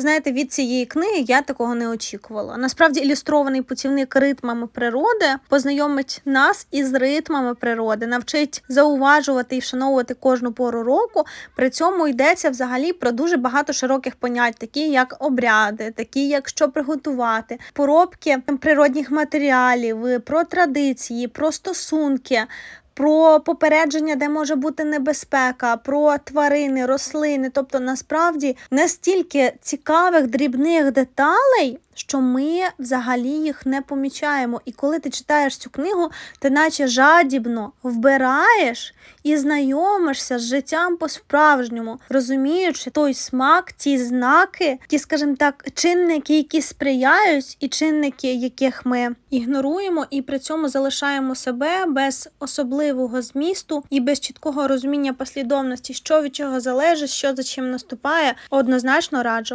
знаєте, від цієї книги я такого не очікувала. Насправді, ілюстрований путівник ритмами природи познайомить нас із ритмами природи, навчить зауважувати і вшановувати кожну пору року. При цьому йдеться взагалі про дуже багато широких понять, такі як обряди, такі як що приготувати, поробки природних матеріалів, про традиції, про стосунки. Про попередження, де може бути небезпека, про тварини, рослини. Тобто, насправді настільки цікавих дрібних деталей, що ми взагалі їх не помічаємо. І коли ти читаєш цю книгу, ти наче жадібно вбираєш і знайомишся з життям по-справжньому, розуміючи той смак, ті знаки, ті, скажімо так, чинники, які сприяють, і чинники, яких ми ігноруємо, і при цьому залишаємо себе без особливого змісту і без чіткого розуміння послідовності, що від чого залежить, що за чим наступає, однозначно раджу.